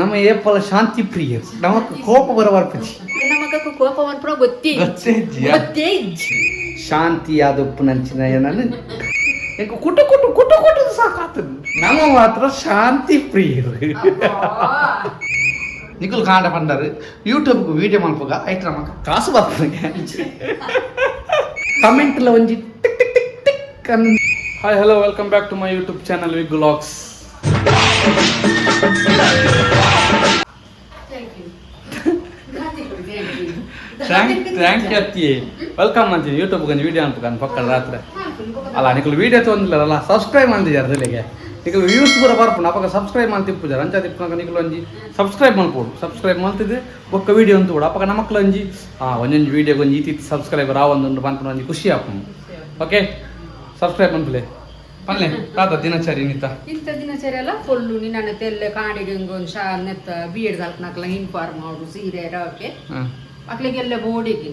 ನಮ್ಮ ಏಪಲ ಶಾಂತಿ ಪ್ರಿಯರು. ನಮಕ್ ಕೋಪ ಬರಬಾರ್ದು ನಮಗಕ್ಕೂ ಕೋಪ ಬಂದ್ಬಿಡ ಗೊತ್ತೇ ಗೊತ್ತೇ ಇಜ್ಜಿಯ? ಗೊತ್ತೇ ಇಜ್ಜಿ. ಶಾಂತಿ ಆದಪ್ಪು ನಂಚಿನ ಏನನ್ನು ಎಂಕ ಕುಟು ಕುಟು ಕುಟು ಕುಟು ಸಾಕಾತದ. ನಮ್ಮ ಮಾತ್ರ ಶಾಂತಿ ಪ್ರಿಯರು. ನಿಖಲ್ ಕಾಂಡ ಪಂಡರು ಯೂಟ್ಯೂಬ್ಗೆ ವಿಡಿಯೋ ಮಲ್ಪಗ ಐಟ್ ನಮಕ್ ಕಾಸು ಬರ್ತದೆ ಕಮೆಂಟ್ಲ ಒಂಜಿ tick tick tick tick an hi hello welcome back to my YouTube channel wig vlogs thank thank ಅತ್ತಿ ವೆಲ್ಕಮ್ ಯೂಟ್ಯೂಬ್ ಒಂದು ವಿಡಿಯೋ ಅನ್ಬೇಕು ಪಕ್ಕದ ರಾತ್ರಿ. ಅಲ್ಲ ನಿಕ್ಕಲು ವೀಡಿಯೋ ತೊಂದಿಲ್ಲ ಸಬ್ಸ್ಕ್ರೈಬ್ ಮಾಡ್ತಿದ್ದಾರೆ ಅದರಿಗೆ ನಿಕ್ಕಲು ವ್ಯೂಸ್ ಪೂರ ಬರ್ಪುನ ಪಕ್ಕ ಸಬ್ಸ್ಕ್ರೈಬ್ ಮಾಡಿ ತಿಪ್ಪುಜಾರ ಅಂಚ ತಿಪ್ಪನಾಗ ನಿಕ್ಕಲು ಒಂಜಿ. ಸಬ್ಸ್ಕ್ರೈಬ್ ಮಾಡ್ಕೊಡು ಸಬ್ಸ್ಕ್ರೈಬ್ ಮಾಡ್ತಿದ್ದೆ. ಒಕ್ಕ ವೀಡಿಯೋ ಅಂತ ಕೂಡ ಅಪ್ಪ ನಮ್ಮ ಮಕ್ಕಳು ಒಂಜಿ. ಆ, ಒಂದೊಂದು ವೀಡಿಯೋಗೆ ಒಂದು ಈತಿ ಸಬ್ಸ್ಕ್ರೈಬರ್ ಆ ಒಂದೊಂದು ಬಂತು ಒಂಜಿ ಖುಷಿ ಆಪು ಓಕೆ ಸಬ್ಸ್ಕ್ರೈಬ್ ಮಾಡ್ಲೆ ಪನ್ಲೆ ತಾತ ದಿನಚರಿ ನಿತ್ತ ಇಂತ ದಿನಚರಿ ಎಲ್ಲ ಫುಲ್ಲು ನಿನ್ನ ತೆಲ್ಲೆ ಕಾಂಡಿಗೆ ಒಂದು ಶಾ ನೆತ್ತ ಬಿ ಎಡ್ ಕಲ್ಪನಾಕ್ಲ ಇನ್ಫಾರ್ಮ್ ಮಾಡು ಸೀರೆ ರವಕ್ಕೆ ಮಕ್ಳಿಗೆಲ್ಲ ಬೋಡಿಗೆ.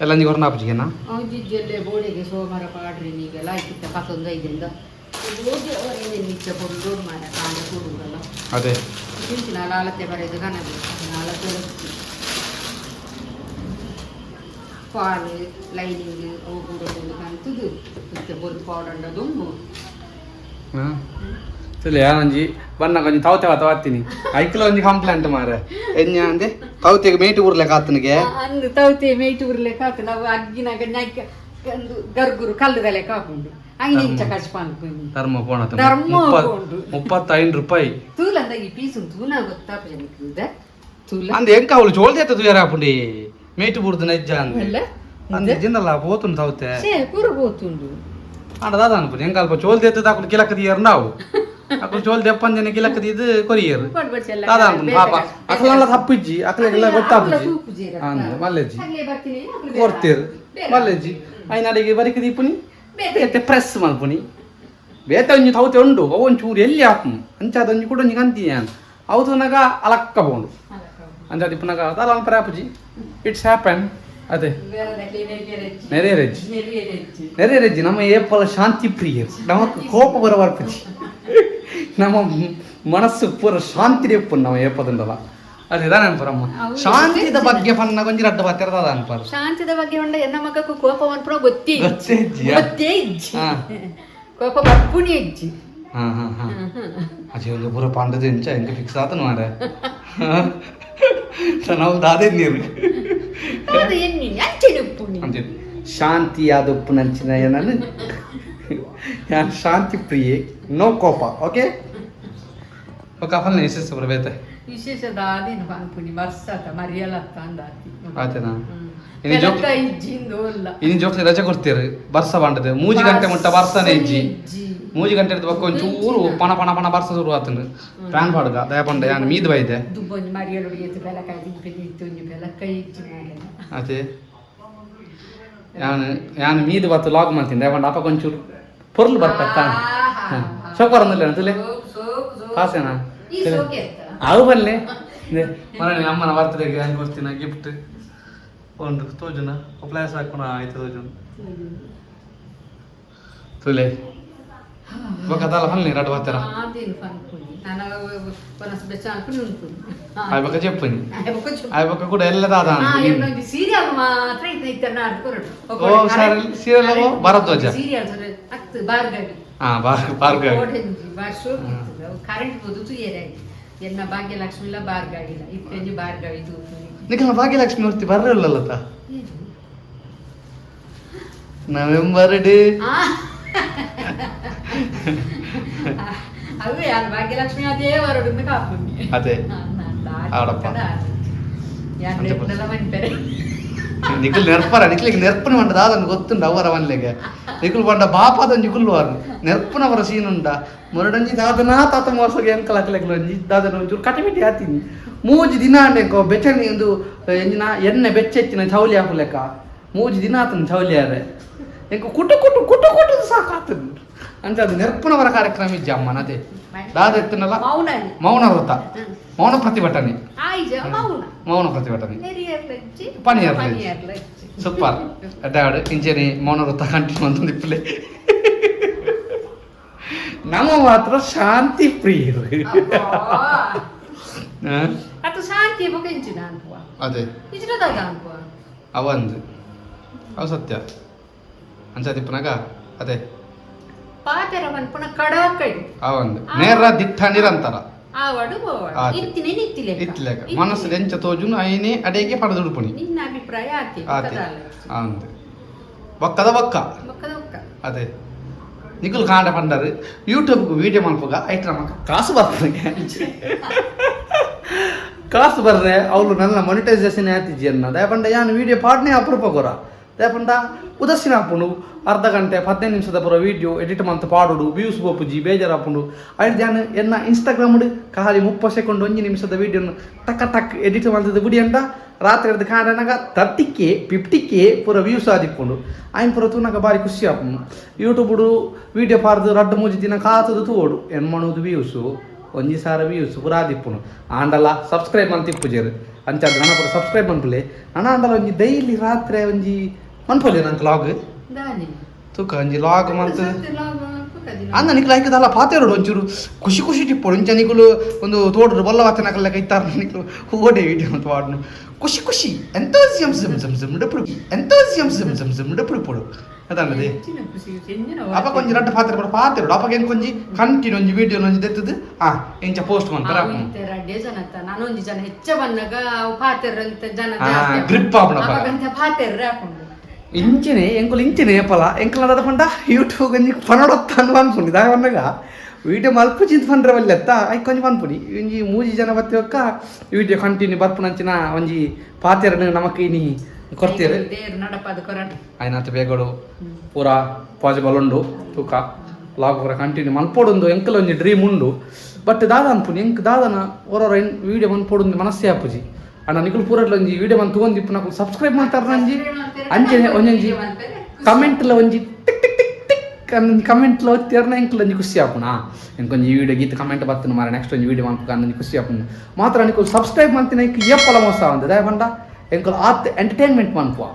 ಎಲ್ಲ ನೀವು ಹೊರನಾಪಜಿಗೆನಾ ಜಿಜ್ಜೆಲ್ಲೆ ಬೋಡಿಗೆ ಸೋಮವಾರ ಪಾಡ್ರಿ ನೀಗೆಲ್ಲ ಆಯ್ತಿತ್ತ ಕತ್ತೊಂದು ಐದಿಂದ ಹೋಗಿ ಅವರೇನೇ ನಿಚ್ಚ ಕೊಡು ಮಾಡ ಕಾಂಡ ಕೊಡುವುದಲ್ಲ ಅದೇ. ತಿಂಚಿನ ಲಾಲತೆ ಬರೆದು ಕನಗೆ ಅಳತೆ ಫಾಲ್ ಲೈನಿಂಗ್ ಅವು ಕೂಡ ಕಂತುದು ಮತ್ತೆ ಬೊಲ್ ಪೌಡರ್ ದುಂಬು ಹಾಂ. ಸರಿ ಯಾನಂಜಿ ಬಣ್ಣ ಕೊಂಚ ತವತೆ ವಾತ ವಾತೀನಿ ಐಕ್ಲ ಒಂಜಿ ಕಂಪ್ಲೇಂಟ್ ಮಾರ. ಎನ್ನ ಅಂದೆ? ತವತೆಗೆ ಮೇಟಿ ಊರ್ಲೆಕ್ಕ ಕಾತನಿಗೆ? ಅಂದು ತೌತೆ ಮೇಟಿ ಉರ್ಲೆಕ್ಕ ಕಾತ. ನಾವು ಅಗ್ಗಿನಾಗ ನೈಕ ಗರ್ಗುರು ಕಲ್ಲದಲೆ ಕಾಕೊಂಡು ಹಂಗೆ ಇಂಚ ಕಚ್ಪಾನ್ ಅನ್ಕೊಂಡು ಧರ್ಮ ಪೋಣ ಧರ್ಮ. ಮುಪ್ಪತ್ತೈದು ರೂಪಾಯಿ. ತೂಲಂದ ಈ ಪೀಸು ತೂನ ಗೊತ್ತಾಪ ಜನಕ್ಕೆ ತೂಲ. ಅಂದ ಎಂಕ ಅವಳು ತೂಯಾರ ತುಯಾರ ಹಾಪುಂಡಿ ಮೇಟಿ ಬುಡ್ದು ನಜ್ಜ ಅಂದ. ಅಂದ ಜಿನ್ನಲ್ಲ ಪೋತುನ್ ತೌತೆ ಸೇ ಪೂರ ಹೋತುಂಡು ಆಂಡ ದಾದ ಅನ್ಪು ಎಂಕ ಅಲ್ಪ ಚೋಳ್ದೆ ಎತ್ತದ ಹಾಕೊಂಡು ಕಿಲಕದಿ ಏರ್ ನಾವು. ಅಕ್ಕಳು ಚೋಳ್ದೆ ಎಪ್ಪಂಜನ ಕಿಲಕದಿ ಇದು ಕೊರಿಯರ್ ಬಡ್ ಬಡ್ ಚೆಲ್ಲ ದಾದ ಅನ್ಪುನಿ ಪಾಪ. ಅಕ್ಕಲೆಲ್ಲ ತಪ್ಪಿಜ್ಜಿ ಅಕ್ಕಲೆಲ್ಲ ಗೊತ್ತಾಪುಜಿ ತೂಪು ಜೀರ ಅಂದ ಮಲ್ಲೆಜ್ಜಿ. ಬೇಡ. ಮಲ್ಲೆಜ್ಜಿ. ಐನಾಡಿಗೆ ಬರಿಕ ದೀಪುನಿ. ಬೇತೆ. ಪ್ರೆಸ್ ಮಲ್ಪುನಿ ಬೇತೆ ಒಂಜಿ ತೌತೆ ಉಂಡು. ಅವನ್ ಚೂರು ಎಲ್ಲಿ ಹಾಪು ಅಂಚಾದ ಒಂಜಿ ಕೂಡ ಒಂಜಿ ಕಂತಿ ಅವತನಾಗ ಅಲಕ್ಕ ಬೋಂಡು ಅಂಚ ದಿಪ್ಪನಾಗ ಅದಲ್ಲ ಅನ್ಪರ ಆಪುಜಿ ಇಟ್ಸ್ ಹ್ಯಾಪನ್ ಅದೇ ಬೇರೆದಕ್ಕೆ ನೆರೆಯರೆಜ್ಜಿ. ನೆರೆಯರೆಜ್ಜಿ ನೆರೆಯರೆಜ್ಜಿ. ನೆರೆಯರೆಜ್ಜಿ ನಮ್ಮ ಏಪಲ ಶಾಂತಿ ಪ್ರಿಯರು ನಮಕ್ ಕೋಪ ಬರಬಾರ್ಪಜಿ ನಮ್ಮ ಮನಸ್ಸು ಪೂರ ಶಾಂತಿ ರೇಪು ನಮ್ಮ ಏಪದಿಂದಲ್ಲ ಅದೇ ದಾನ ಅನ್ಪರಮ್ಮ ಹೌದು. ಶಾಂತಿದ ಬಗ್ಗೆ ಪನ್ನ ಗೊಂಜಿ ರಡ್ಡ ಬಾತಿರದ ಅನ್ಪರ ಶಾಂತದ ಬಗ್ಗೆ ಉಂಡ ಎನ್ನ ಮಗಕ್ಕೂ ಕೋಪ ಬಂದ್ಬಿಡ ಗೊತ್ತೇ ಇಜ್ಜಿ. ಗೊತ್ತೇ ಇಜ್ಜಿಯ? ಗೊತ್ತೇ ಇಜ್ಜಿ ಹಾ. ಕೋಪ ಬರ್ಪುಣಿ ಇಜ್ಜಿ ಹಾ ಹಾ ಹಾ ಅಜ್ಜಿ ಒಂದು ಪೂರ ಪಾಂಡದ ಎಂಚ ಹೆಂಗೆ ಫಿಕ್ಸ್ ಆತನು ಮಾರ ನಾವು ದಾದೆ ನೀರು ಅಂತೆ ಶಾಂತಿಯಾದ ಉಪ್ಪು ನಂಚಿನ ಏನನ್ನು? ಯಾನ್ ಶಾಂತಿ ಪ್ರಿಯೆ ನೋ ಕೋಪ ಓಕೆ? ಓಕೆ ವಿಶೇಷ ಪ್ರಭೇತೆ ವಿಶೇಷ ದಾದೇನು ಪಾನ್ಪುಣಿ ಬರ್ಸತ ಮರಿಯಲತ್ತ ಅಂದಾತಿ ಆತೇನಾ? ಇನಿ ಜೋಕ್ ಇಜ್ಜಿಂದು ಇಲ್ಲ. ಇನಿ ಜೋಕ್ ರಜೆ ಕೊಡ್ತೀರಿ ಬರ್ಸ ಬಾಂಡದೆ. ಮೂಜಿ ಗಂಟೆ ಮುಟ್ಟ ಬರ್ಸನೆ ಇಜ್ಜಿ. ಮೂಜಿ ಗಂಟೆ ಹಿಡಿದು ಬಕ್ಕ ಒಂಚೂರು ಪಣ ಪಣ ಪಣ ಬರ್ಸ ಶುರು ಆತನು ಪ್ಯಾನ್ ಪಾಡ್ದ ದಯಪಂಡ ಯಾನ್ ಮೀದ್ ಬೈದೆ. ಅದೇ ಯಾನ್ ಯಾನ್ ಮೀದ್ ಬತ್ತು ಲಾಗ್ ಮಾಡ್ತೀನಿ ದಯಪಂಡ ಅಪ್ಪ ಒಂಚೂರು ಪೊರ್ಲು ಬರ್ತಾ ಸೋಕರ್ ಅಂದಿಲ್ಲ ಅಂತಲೇ ಕಾಸೇನಾ ಅವು ಬಲ್ಲೆ ಮನೆ ಅಮ್ಮನ ಬರ್ತಡೆಗೆ ಹಂಗೆ ಕೊಡ್ತೀನ ಗಿಫ್ಟ್ ಒಂದು ತೋಜನ ಪ್ಲಾಸ್ ಹಾಕೋಣ ಆಯ್ತು ತೋಜನ. ತುಲೆ. ఒక తల పని నేను అటు పోతారా అవి ఒక చెప్పింది అవి ఒక కూడా వెళ్ళదా సీరియల్ మాత్రం ఓ సరే సీరియల్ భరద్వాజ ಭಾರ್ಗವಿ. ಕರೆಂಟ್ ಬದುತು ಎನ್ನ ಭಾಗ್ಯಲಕ್ಷ್ಮಿ ಇಲ್ಲ ಭಾರ್ಗವಿ ಇಲ್ಲ. ಇತ್ತೆಂಜಿ ಭಾರ್ಗವಿ ನಿಖ ಭಾಗ್ಯಲಕ್ಷ್ಮಿ ಮೂರ್ತಿ ಬರ್ರಲ್ಲಲ್ಲತ್ತ ನವೆಂಬರ್ ಡೇ. ಆ ಅವೇ ಅಲ್ಲಿ ಭಾಗ್ಯಲಕ್ಷ್ಮಿ ಅದೇ ಹೊರಡಿಂದ ಕಾಪುಂಡಿ అదే ఆడప్ప. ಯಾರು ಅಂತೆ ಬಸ್. ಮಂಟರೆ ನಿಖಿಲ್ ನೆರ್ಪರ ನಿಖಿಲಿಗೆ ನೆರ್ಪನ ಮಂಡ ದಾದನ್ ಗೊತ್ತುಂಡ ಅವರ ಮನ್ಲೆಗೆ ನಿಖಿಲ್ ಪಂಡ ಬಾಪಾದ ನಿಖಿಲ್ ವಾರು ನೆರ್ಪನ ಅವರ ಸೀನ್ ಉಂಡ ಮುರಡಂಜಿ ದಾದನ ತಾತ ಮೋಸಗೆ ಎಂಕಲ ಕಲೆಗಳು ಒಂಜಿ ದಾದನ ಒಂಚೂರು ಕಟಿಮಿಟಿ ಆತೀನಿ ಮೂಜಿ ದಿನ ಅಂಡೆಕೋ ಬೆಚ್ಚನಿ ಒಂದು ಎಂಜಿನ ಎಣ್ಣೆ ಬೆಚ್ಚೆಚ್ಚಿನ ಚೌಲಿ ಹಾಕು ಲೆಕ್ಕ ಮೂಜಿ ದಿನ ಆತನ ಚೌಲಿ ಅರೆ ಎಂಕು ಕುಟು ಕುಟು ಕುಟು ಕುಟು ಸಾಕಾಗ್ತದೆ. ಅಂತ ಅದು ನೆರಪುನವರ ಕಾರ್ಯಕ್ರಮ ಇಜ್ಜ ಅಮ್ಮನ ಅದೇ. ದಾದ ಎತ್ತನಲ್ಲ? ಮೌನ. ವೃತ್ತ. ಮೌನ ಪ್ರತಿಭಟನೆ. ಮೌನ. ಪ್ರತಿಭಟನೆ. ಪನಿಯರ್ ಸೂಪರ್ ಅಡ್ಡಾಡು ಇಂಜನಿ ಮೌನ ವೃತ್ತ ಕಂಟಿನ್ಯೂ ಅಂತಂದು ಇಪ್ಪಲೆ ನಮ್ಮ ಮಾತ್ರ ಶಾಂತಿ ಪ್ರಿಯರು. ಅದು ಶಾಂತಿ ಅದೇ. ಅವಂದು. ಅವ ಸತ್ಯ ಅಂಚದಿಪ್ಪನಾಗ ಅದೇ. ಪುನ ಕಡಾಕೈ ಅವಂದು ನೇರ ದಿಟ್ಟ ನಿರಂತರ. ಆವಡು ಬೋವಾಡು ಆತೆ. ಇತ್ತಿನೆ ನಿತ್ತಿಲೆ ಇತ್ಲೆಗ ಮನಸ್ಸು ಎಂಚ ತೋಜುನು ಐನೇ ಅಡೆಗೆ ಪಡೆದುಡುಪುನಿ ನಿನ್ನ ಅಭಿಪ್ರಾಯ ಆತಿ ಆತೆ. ಒಕ್ಕ ಅದೇ. ನಿಖಲ್ ಕಾಂಡ ಪಂಡರು ಯೂಟ್ಯೂಬ್ಗೆ ವಿಡಿಯೋ ಮಲ್ಪಗ ಐಟ್ ನಮಕ ಕಾಸು ಬರ್ತದೆ ಕಾಸು ಬರ್ರೆ ಅವ್ರು ನನ್ನ ಮೊನಿಟೈಸೇಷನ್ ಆತಿಜಿ ಅನ್ನ ದಯಪಂಡ ಯಾನು ವಿಡಿಯೋ ಪಾಡ್ನೆ ಅಪರೂಪ ಗೊರ. ಹಾಪುಂಡು ಅರ್ಧ ಗಂಟೆ ಹದಿನೈದು ನಿಮಿಷದ ಬರೋ ವಿಡಿಯೋ ಎಡಿಟ್ ಮಂತ್ ಪಾಡುಡು ವ್ಯೂಸ್ ಬೋಪುಜಿ ಬೇಜಾರು ಹಾಪುಂಡು ಐದು ಜಾನ ಎನ್ನ ಇನ್ಸ್ಟಾಗ್ರಾಮ್ ಖಾಲಿ ಮುಪ್ಪ ಸೆಕೆಂಡ್ ಒಂಜಿ ನಿಮಿಷದ ವಿಡಿಯೋನ ಟಕ್ ಟಕ್ ಎಡಿಟ್ ಮಂತದ ಬುಡಿ ಅಂಡ ರಾತ್ರಿ ಹಿಡಿದು ಕೆ ಫಿಫ್ಟಿ ಕೆ ಪೂರ ವ್ಯೂಸ್ ಆದಿಕ್ಕೊಂಡು ಆಯ್ನ ಪೂರ ತೂನಾಗ ಬಾರಿ ಖುಷಿ ಆಪುಂಡು. ಯೂಟ್ಯೂಬ್ಡು ವಿಡಿಯೋ ಪಾರ್ದು ರಡ್ಡು ಮೂಜಿ ದಿನ ಕಾತದು ತೋಡು ಎಣ್ಮಣದು ವ್ಯೂಸು ಒಂಜಿ ಸಾರ ವ್ಯೂಸ್ ಪೂರ ಆದಿಪ್ಪುನು ಆಂಡಲ ಸಬ್ಸ್ಕ್ರೈಬ್ ಅಂತ ಇಪ್ಪುಜೇರು ಅಂಚಾದ ನನ್ನ ಪೂರ ಸಬ್ಸ್ಕ್ರೈಬ್ ಮನ್ಪುಲೆ ನನ್ನ ಆಂಡಲ ಒಂಜಿ ಡೈಲಿ ರಾತ್ರಿ ಒಂಜಿ ನಂಗೆ ಲಾಗ್ ತೂಕ ಒಂಜಿ ಲಾಗ್ ಮಂತ್ ಅಂದ ನಿಕ್ ಲೈಕ್ ನಿಕ್ಲ ಐಕದಲ್ಲ ಪಾತೆರೋಡು ಒಂಚೂರು ಖುಷಿ ಖುಷಿ ಟಿಪ್ಪೋಡು ಇಂಚ ನಿಕುಲು ಒಂದು ತೋಟರು ಬಲ್ಲ ವಾತನ ಕಲ್ಲ ಇತ್ತಾರ ನಿಕ್ಲು ಓಡೆ ವಿಡಿಯೋ ಅಂತ ವಾಡ್ನು ಖುಷಿ ಖುಷಿ ಎಂತೋಸಿಯಂ ಸಿಮ್ ಸಿಮ್ ಸಿಮ್ ಡಪ್ಪು ಎಂತೋಸಿಯಂ ಸಿಮ್ ಸಿಮ್ ಸಿಮ್ ಡಪ್ಪು ಪೊಡು ಅದಲ್ಲದೆ ಅಪ್ಪ ಕೊಂಚ ರಡ್ಡ ಪಾತ್ರ ಬರ ಪಾತೆರೋಡು ಅಪ್ಪಗೆ ಏನು ಕೊಂಜಿ ಕಂಟಿನ್ಯೂ ಒಂಜಿ ವಿಡಿಯೋ ಒಂಜಿ ದೆತ್ತದು ಆ ಇಂಚ ಪೋಸ್ಟ್ ಮಾಡ್ತಾರೆ ರಡ್ಡೆ ಜನ ನಾನು ನಾನೊಂದು ಜನ ಹೆಚ್ಚ ಬಂದಾಗ ಪಾತೆರ್ ಅಂತ ಜನ ಆ, ಜಾಸ್ತಿ grip ಆಪುಂಡು ಅಪ್ಪ. ಅವಾಗಂತ ಪಾತೆರ್ ಹಾಕೊಂಡು ಇಂಚಿನೆ ಎಂಕುಲು ಇಂಚಿನೇ ಏಪಲ ಎಂಕಲ ಅದ ಪಂಡ ಯೂಟ್ಯೂಬ್ ಒಂಜಿ ಪನಡೊತ್ತ ಅನ್ನು ಅನ್ಪುಂಡಿ ದಾಯ ಬಂದಾಗ ವಿಡಿಯೋ ಮಲ್ಪ ಚಿಂತ ಪಂಡ್ರೆ ಒಲ್ಲೆತ್ತ. ಐ ಕೊಂಚ ಪನ್ಪುಡಿ ಒಂಜಿ ಮೂಜಿ ಜನ ಬತ್ತಿವಕ್ಕ ವಿಡಿಯೋ ಕಂಟಿನ್ಯೂ ಬರ್ಪುನಂಚಿನ ಒಂಜಿ ಪಾತೆರನು ನಮಕ್ ಇನಿ ಕೊರಾಟ ಆಯ್ನಾತ ಬೇಗಡು. ಪೂರ ಪಾಸಿಬಲ್ ಉಂಡು ತೂಕ ಲಾಗ್ ಪೂರ ಕಂಟಿನ್ಯೂ ಮಲ್ಪೊಡುಂದು. ಎಂಕಲ ಒಂಜಿ ಡ್ರೀಮ್ ಉಂಡು. ಬಟ್ ದಾದ ಅನ್ಪುನಿ. ಎಂಕ್ ದಾದನ ಓರೋರ ವಿಡಿಯೋ ಮನ್ಪೊಡುಂದು ಮನಸ್ಸೇ ಆಪುಜಿ. ಅಣ್ಣ ನಿಕುಲ್ ಪೂರಡ್ಲ ಒಂಜಿ ವಿಡಿಯೋ ಬಂದು ತಗೊಂಡಿಪ್ಪು ನಾವು ಸಬ್ಸ್ಕ್ರೈಬ್ ಮಾಡ್ತಾರ ಅಂಜಿ. ಅಂಚೆ ಒಂಜೊಂಜಿ ಕಮೆಂಟ್ಲ ಒಂಜಿ ಟಿಕ್ ಟಿಕ್ ಟಿಕ್ ಟಿಕ್ ಅನ್ನೊಂದು ಕಮೆಂಟ್ಲ ಒತ್ತಿರ್ನ ಎಂಕ್ಲ ಒಂಜಿ ಖುಷಿ ಎಂಕೊಂಜಿ ವಿಡಿಯೋ ಗೀತ ಕಮೆಂಟ್ ಬರ್ತೀನಿ ಮಾರ ನೆಕ್ಸ್ಟ್ ಒಂಜಿ ವಿಡಿಯೋ ಮಾಡ್ಬೇಕು ಅನ್ನೊಂದು ಖುಷಿ ಆಪುನು ಮಾತ್ರ ನಿಕುಲ್ ಸಬ್ಸ್ಕ್ರೈಬ್ ಮಾಡ್ತೀನಿ ಎಂಕ್ ಎಪ್ಪಲ ಮೋಸ ಅಂದ ದಯ ಬಂಡ ಎಂಕಲ್ ಆತ್ ಎಂಟರ್ಟೈನ್ಮೆಂಟ್ ಮನ್ಪುವ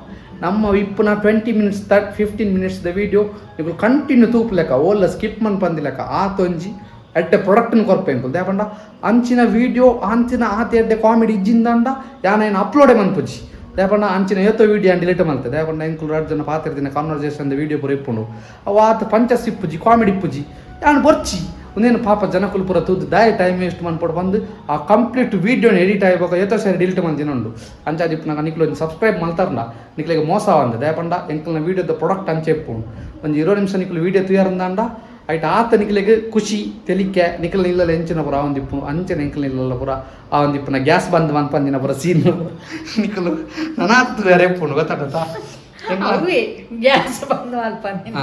ನಮ್ಮ ಇಪ್ಪುನ twenty minutes thirty fifteen minutes the video ನೀವು ಕಂಟಿನ್ಯೂ ತೂಪ್ಲೆಕ್ಕ ಓಲ್ಲ ಸ್ಕಿಪ್ ಮನ್ ಬಂದಿಲ್ಲಕ್ಕ ಆತೊಂಜಿ. ಎಡ್ಡೆ ಪ್ರೊಡಕ್ಟ್ನ ಕೊರ್ಪೆ ಅಂಕಲ್. ದೇಪಂಡ ಅಂಚಿನ ವಿಡಿಯೋ ಅಂಚಿನ ಆತೆ ಎಡ್ಡೆ ಕಾಮಿಡಿ ಇಜ್ಜಿಂದಂಡ ಯಾನೇನು ಅಪ್ಲೋಡೆ ಮನ್ಪುಜಿ ದೇಪಂಡ ಅಂಚಿನ ಏತೋ ವಿಡಿಯೋ ಡಿಲೀಟ್ ಮಲ್ತೆ. ದೇಪಂಡ ಎಂಕುಲ್ ಎರಡು ಜನ ಪಾತಿರ್ದಿನ ಕಾನ್ವರ್ಸೇಷನ್ ವಿಡಿಯೋ ಪೂರ ಇಪ್ಪುಂಡು. ಅವ ಆತ ಪಂಚಸ್ ಇಪ್ಪುಜಿ ಕಾಮಿಡಿ ಇಪ್ಪುಜಿ. ಯಾನ್ ಬರ್ಚಿ, ಒಂದೇನು ಪಾಪ ಜನಕುಲ್ ಪೂರ ತೂದು ದಾಯ ಟೈಮ್ ವೇಸ್ಟ್ ಮಾಡ್ಕೊಂಡು ಬಂದು, ಆ ಕಂಪ್ಲೀಟ್ ವಿಡಿಯೋನ ಎಡಿಟ್ ಆಗಬೇಕು ಏತೋ ಸರಿ ಡಿಲೀಟ್ ಮಂದಿನ ಉಂಡು. ಅಂಚಾದಿಪ್ಪು ನಂಗೆ ನಿಕ್ಲು ಸಬ್ಸ್ಕ್ರೈಬ್ ಮಾಡ್ತಾರಲ್ಲ ನಿಕ್ಲಿಗೆ ಮೋಸ ಅಂದ ದಯಪಂಡ ಎಂಕಲ್ನ ವಿಡಿಯೋದ ಪ್ರಾಡಕ್ಟ್ ಅಂಚೆ ಇಪ್ಪುಂಡು. ಒಂದು ಇರೋ ನಿಮಿಷ ನಿಕ್ಲು ವಿಡಿಯೋ ತುಯಾರಂದಾಂಡ ಐಟ್ ಆತನಿಕ್ಲೆಗ್ ಖುಷಿ ತೆಲಿಕೆ ನಿಖಲ್ ನಿಲ್ಲಲ್ಲ ಎಂಚಿನ ಪುರ ಅವನಿಪ್ಪು ಅಂಚೆ ನಿಖಲ್ ನಿಲ್ಲಲ್ಲ ಪುರ ಆ ಒಂದಿಪ್ಪನ ಗ್ಯಾಸ್ ಬಂದ್ ಮನ್ಪಂದಿನ ಪುರ ಸೀನ್ ನಿಖಲು ನನ್ನ ಹತ್ತು ಬೇರೆ ಪುಣ್ಣು ಗೊತ್ತಾಗತ್ತ ಗ್ಯಾಸ್ ಬಂದ್ ಮನ್ಪಂದಿನ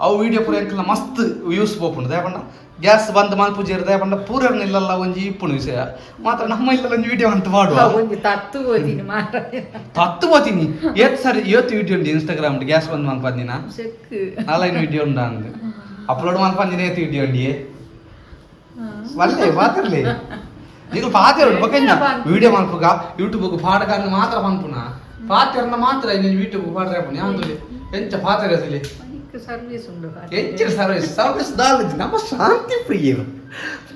ಅವು ವಿಡಿಯೋ ಪೂರ ಎಂಕಲ್ಲ ಮಸ್ತ್ ವ್ಯೂಸ್ ಬೋಪುಂಡು ದಯಪಂಡ ಗ್ಯಾಸ್ ಬಂದ್ ಮಲ್ಪುಜೇರು ಬಂದ ಪೂರ ನಿಲ್ಲಲ್ಲ ಒಂಜಿ ಇಪ್ಪುಣು ವಿಷಯ. ಮಾತ್ರ ನಮ್ಮ ಇಲ್ಲ ಒಂಜಿ ವಿಡಿಯೋ ಅಂತ ಮಾಡುವ ಒಂಜಿ ತತ್ತು ಓತೀನಿ ಮಾತ್ರ ತತ್ತು ಓತೀನಿ ಏತ್ ಸರಿ ಇವತ್ತು ವಿಡಿಯೋ ಉಂಟು ಇನ್ಸ್ಟಾಗ್ರಾಮ್ ಗ್ಯಾಸ್ ಬಂದ್ ಮಲ್ಪಂದಿನ ಆನ್ಲೈನ್ ವಿಡಿಯೋ ಉಂಟಾ ಅಂದ್ರೆ ఉందా అంది అప్లోడ్ మన పందిన ఏత్ వీడియో అండి వల్లే పాత్రలే నీకు పాతేరు ఓకేనా వీడియో మనకుగా ಯೂಟ್ಯೂಬ್ ಪಾಡಗಾನ ಮಾತ್ರ ಪನ್ಪುನ ಪಾತೆರ್ನ ಮಾತ್ರ ನೀನು ಯೂಟ್ಯೂಬ್ ಪಾಡ್ರೆ ಪುನ ಯಾಂದುಲೆ ಎಂಚ ಪಾತೆರೆ ಅಸಲಿ ಅದಕ್ಕೆ ಸರ್ವಿಸ್ ಉಂಡು ಎಂಚ ಸರ್ವಿಸ್ ಸರ್ವಿಸ್ ದಾಲಜಿ ನಮ್ಮ ಶಾಂತಿ ಪ್ರಿಯರು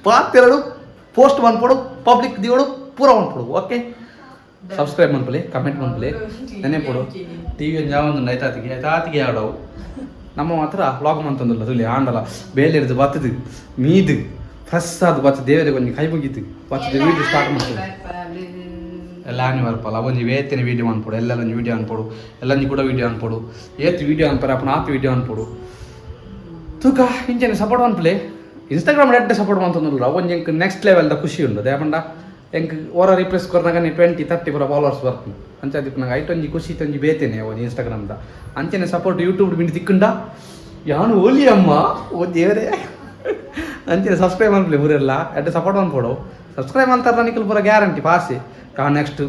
ಪಾತೆರಡು ಪೋಸ್ಟ್ ಮನ್ಪಡು ಪಬ್ಲಿಕ್ ದಿವಡು ಪೂರ ಮನ್ಪಡು okay subscribe ಮನ್ಪಲೆ comment ಮನ್ಪಲೆ ನೆನೆಪಡು T V ಜಾವಂದು ಐತಾತಿಗೆ ಐತಾತಿಗೆ ಆಡವು ನಮ್ಮ ಮಾತ್ರ ವ್ಲಾಗ್ ಮಂತಂದಿಲ್ಲ ತುಲಿ ಆಂಡಲ ಬೇಲಿರ್ದು ಬತ್ತದು ಮೀದು ಫ್ರೆಶ್ ಆದ ಬತ್ತ ದೇವರಿಗೆ ಒಂದು ಕೈ ಮುಗೀತು. ಬತ್ತದ ವೀಡಿಯೋ ಸ್ಟಾರ್ಟ್ ಮಾಡ್ತದೆ ಎಲ್ಲ ಆನಿ ಬರ್ಪಲ್ಲ ಒಂಜಿ ವೇತಿನ ವೀಡಿಯೋ ಅನ್ಪೋಡು ಎಲ್ಲ ಒಂಜಿ ವೀಡಿಯೋ ಅನ್ಪಡು ಎಲ್ಲಂಜಿ ಕೂಡ ವೀಡಿಯೋ ಅನ್ಪೋಡು. ಏತ್ ವೀಡಿಯೋ ಅನ್ಪರ ಅಪ್ಪನ ಆತ್ ವೀಡಿಯೋ ಅನ್ಪೋಡು. ತೂಕ ಇಂಚನೆ ಸಪೋರ್ಟ್ ಅನ್ಪಲೆ ಇನ್ಸ್ಟಾಗ್ರಾಮ್ ಎಡ್ಡೆ ಸಪೋರ್ಟ್ ಮಾಡ್ತಂದ್ರೆ ಒಂಜಿ ನೆಕ್ಸ್ಟ್ ನೆಕ್ಸ್ಟ್ ಲೆವೆಲ್ದ ಖುಷಿ ಉಂಡು ದೇಪಂಡ ಎಂಕ್ ಓರ ರೀಪ್ಲೇಸ್ ಕೊರ್ನಾಗ ನೀ ಟ್ವೆಂಟಿ ತರ್ಟಿ ಬರೋ ಫಾಲೋವರ್ಸ್ ಬರ್ತೀನಿ ಅಂಚಾದಿಪ್ಪ ನಂಗೆ ಐಟ್ ಒಂಜಿ ಖುಷಿ ತಂಜಿ ಬೇತೇನೆ ಒಂದು ಇನ್ಸ್ಟಾಗ್ರಾಮ್ದ ಅಂಚನೆ ಸಪೋರ್ಟ್ ಯೂಟ್ಯೂಬ್ ಬಿನ್ ತಿಕ್ಕಂಡ? ಯಾನು ಓಲಿ ಅಮ್ಮ? ಓ ದೇವರೇ. ಅಂಚನೆ ಸಬ್ಸ್ಕ್ರೈಬ್ ಅನ್ಪಲೆ ಊರೆಲ್ಲ. ಎಡ್ ಸಪೋರ್ಟ್ ಅನ್ಪಡು ಸಬ್ಸ್ಕ್ರೈಬ್ ಅಂತಾರೆ ನಿಖಿಲ್ ಪೂರ ಗ್ಯಾರಂಟಿ ಪಾಸಿ ಕಾ ನೆಕ್ಸ್ಟ್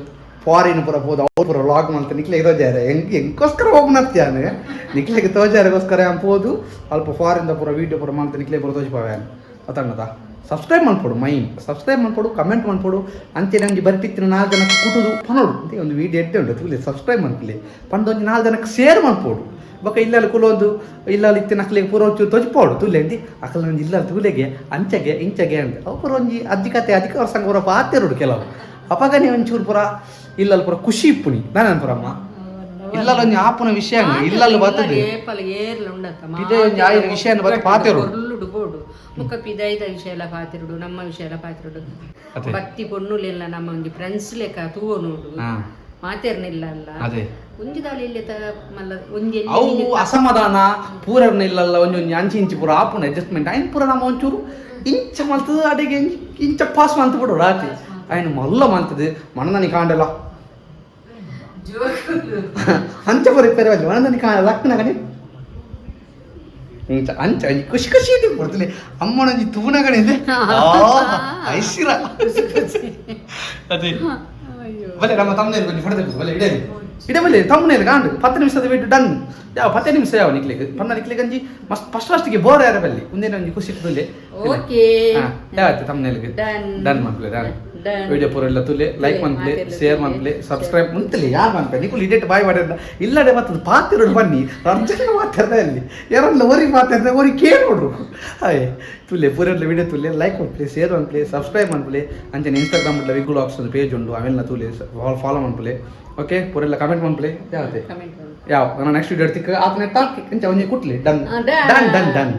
ಫಾರಿನ್ ಪೂರ ಹೋದ, ಅವ್ರು ಪೂರ ಲಾಗ್ ಮಾಡ್ತಾರೆ ನಿಕ್ಲೆ ಇರೋಜಾರೆ ಹೆಂಗೆ, ಹೆಂಗೋಸ್ಕರ ಹೋಗ್ನತ್ಯಾನೆ ನಿಕ್ಲೆಗೆ ತೋಜಾರೆಗೋಸ್ಕರ ಅಂಬೋದು ಅಲ್ಪ ಫಾರಿನ್ ಪೂರ ವೀಡಿಯೋ ಪೂರ ಮಾಡ್ತಾರೆ ನಿಕ್ಲೆ ಪೂರ ತೋಜಿಪಾವೆ ಅತಣ್ಣದ ಸಬ್ಸ್ಕ್ರೈಬ್ ಮಾಡ್ಕೊಡು ಮೈನ್ ಸಬ್ಸ್ಕ್ರೈಬ್ ಮಾಡ್ಕೊಡು ಕಮೆಂಟ್ ಮಾಡ್ಕೊಡು. ಅಂತೆ ನನಗೆ ಬರ್ತಿತ್ತಿನ ನಾಲ್ಕು ಜನಕ್ಕೆ ಕುಟುದು. ಪನೋಡು ಅಂತ ಒಂದು ವೀಡಿಯೋ ಎಡ್ಡೆ ಉಂಟು. ತುಲಿ ಸಬ್ಸ್ಕ್ರೈಬ್ ಮಾಡ್ಕೊಳ್ಳಿ ಪಂಡ ಒಂದು ನಾಲ್ಕು ಜನಕ್ಕೆ ಶೇರ್ ಮಾಡ್ಕೊಡು. ಬೊಕ ಇಲ್ಲಲ್ಲಿ ಕುಲೊಂದು ಇಲ್ಲಲ್ಲಿ ಇತ್ತಿನ ಅಕ್ಲಿಗೆ ಪೂರ ಒಂಚೂರು ತೊಜಿಪೋಡು ತುಲೆಂದಿ ಅಕಲ್ ನಂದು ಇಲ್ಲ ತುಲೆಗೆ ಅಂಚಗೆ ಇಂಚಗೆ ಅಂತ ಅವರು ಒಂಜಿ ಅಜ್ಜಿ ಕತೆ ಅಧಿಕ ವರ್ಷ ಪೂರ ಪಾತಿರುಡು ಕೆಲವು. ಅಪಗನೆ ಒಂಚೂರು ಪುರ ಇಲ್ಲಲ್ಲಿ ಪುರ ಖುಷಿ ಇಪ್ಪುನಿ. ನಾನು ಪುರಮ್ಮ ಇಲ್ಲಲ್ಲಿ ಒಂದು ಆಪುನ ವಿಷಯ ಇಲ್ಲಲ್ಲಿ ಬರ್ತದೆ. ಇದೇ ಒಂದು ಆಯ್ದ ವಿಷಯ ಪಾತೆರುಡು. ದುಡ್ಡು ಬೋಡು. ಮುಖ ಪಿದೈದ ವಿಷಯ ಎಲ್ಲ ನಮ್ಮ ವಿಷಯ ಎಲ್ಲ ಭಕ್ತಿ ಪೊಣ್ಣುಲೆಲ್ಲ ನಮ್ಮ ಒಂದು ಫ್ರೆಂಡ್ಸ್ ಲೆಕ್ಕ ತೂವ ನೋಡು. ಮಾತೇರ್ನಿಲ್ಲ ಅಲ್ಲ. ಒಂಜಿ ದಾಳಿಯಲ್ಲಿ ಮಲ್ಲ ಒಂಜಿ ಅವು ಅಸಮಾಧಾನ ಪೂರರ್ನಿಲ್ಲಲ್ಲ ಒಂಜಿ ಒಂಜಿ ಅಂಚಿ ಇಂಚಿ ಪೂರ ಆಪುನ ಅಡ್ಜಸ್ಟ್ಮೆಂಟ್ ಆಯ್ನ ಪೂರ ನಮ್ಮ ಒಂಚೂರು ಇಂಚ ಮಲ್ತದ ಅಡೆಗೆ ಇಂಚ ಪಾಸ್ ಮಂತ್ ಬಿಡು ರಾತ್ರಿ. ಆಯ್ನ ಮಲ್ಲ ಮಂತದ ಮಣ್ಣನಿ ಕಾಂಡಲ್ಲ. ಅಂಚ ಪೂರ ರಿಪೇರ್ ಆಗಿ ಮಣ್ಣನಿ ಕಾಣಲ್ಲ ಲಕ್ಕನ ಇಂಚ ಅಂಚ ಖುಷಿ ಖುಷಿ ಇದೆ ಕೊಡ್ತಲಿ ಅಮ್ಮನಂಜಿ ತೂನ ಕಣೆ ಇದೆ. ಐಸಿರ ಅದೇ. ಬಲೆ ನಮ್ಮ ತಮ್ಮನೇಲಿ ಫೋಟೋ ತೆಗೆದು ಬಲೆ ಇಡೇ ಇಡೇ ಬಲೆ ತಮ್ಮನೇಲಿ ಕಾಂಡು ಪತ್ತು ನಿಮಿಷದ ಬಿಟ್ಟು ಡನ್. ಯಾವ ಪತ್ತೆ ನಿಮಿಷ ಯಾವ ನಿಕ್ಲಿಕ್ಕೆ? ಪನ್ನ ನಿಕ್ಲಿಕ್ಕೆ ಅಂಜಿ. ಮಸ್ತ್ ಫಸ್ಟ್ ಫಸ್ಟಿಗೆ ಬೋರ್ ಯಾರ ಬಲ್ಲಿ? ಮುಂದೆ ಒಂಜಿ ಖುಷಿ ಇಟ್ಟು ಓಕೆ ಯಾವತ್ತೆ ತಮ್ಮನೇಲಿಗೆ Done. Done Done. ವಿಡಿಯೋ ಪೂರ ಎಲ್ಲ ತುಲೆ ಲೈಕ್ ಮಾಡ್ಲೆ, ಶೇರ್ ಮಾಡ್ಲೆ ಸಬ್ಸ್ಕ್ರೈಬ್ ಮುಂತಲೆ ಯಾರು ಮಾಡ್ತಾರೆ ನೀವು ಇಡೇಟ್ ಬಾಯ್ ಮಾಡಿದ ಇಲ್ಲಡೆ ಮತ್ತೆ ಪಾತಿರೋಡು ಬನ್ನಿ. ಅರ್ಜೆಂಟ್ ಮಾತಾಡ್ದೆ ಅಲ್ಲಿ. ಯಾರಲ್ಲ ಓರಿ ಮಾತಾಡ್ದೆ ಓರಿ ಕೇಳ್ಬಿಡ್ರು ಹಾಯ್. ತುಲೆ ಪೂರ ವಿಡಿಯೋ ತುಲೆ ಲೈಕ್ ಮಾಡ್ಲಿ ಶೇರ್ ಮಾಡ್ಲಿ ಸಬ್ಸ್ಕ್ರೈಬ್ ಮಾಡ್ಲಿ ಅಂಚನೆ ಇನ್ಸ್ಟಾಗ್ರಾಮ್ ಮಾಡ್ಲಿ ವಿಗುಲ್ ಆಪ್ಸ್ ಪೇಜ್ ಉಂಟು ಅವೆಲ್ಲ ತುಲೆ ಫಾಲೋ ಮಾಡ್ಲೆ ಓಕೆ ಪೂರೆಲ್ಲ ಕಮೆಂಟ್ ಮಾಡ್ಲಿ ಯಾವತ್ತೆ ಯಾವ? ನಾನು ನೆಕ್ಸ್ಟ್ ವಿಡಿಯೋ ತಿಕ್ಕ ಆತನೇ ಟಾಕ್ ಇಂಚ ಒಂಜಿ ಕುಟ್ಲಿ. Done done done done.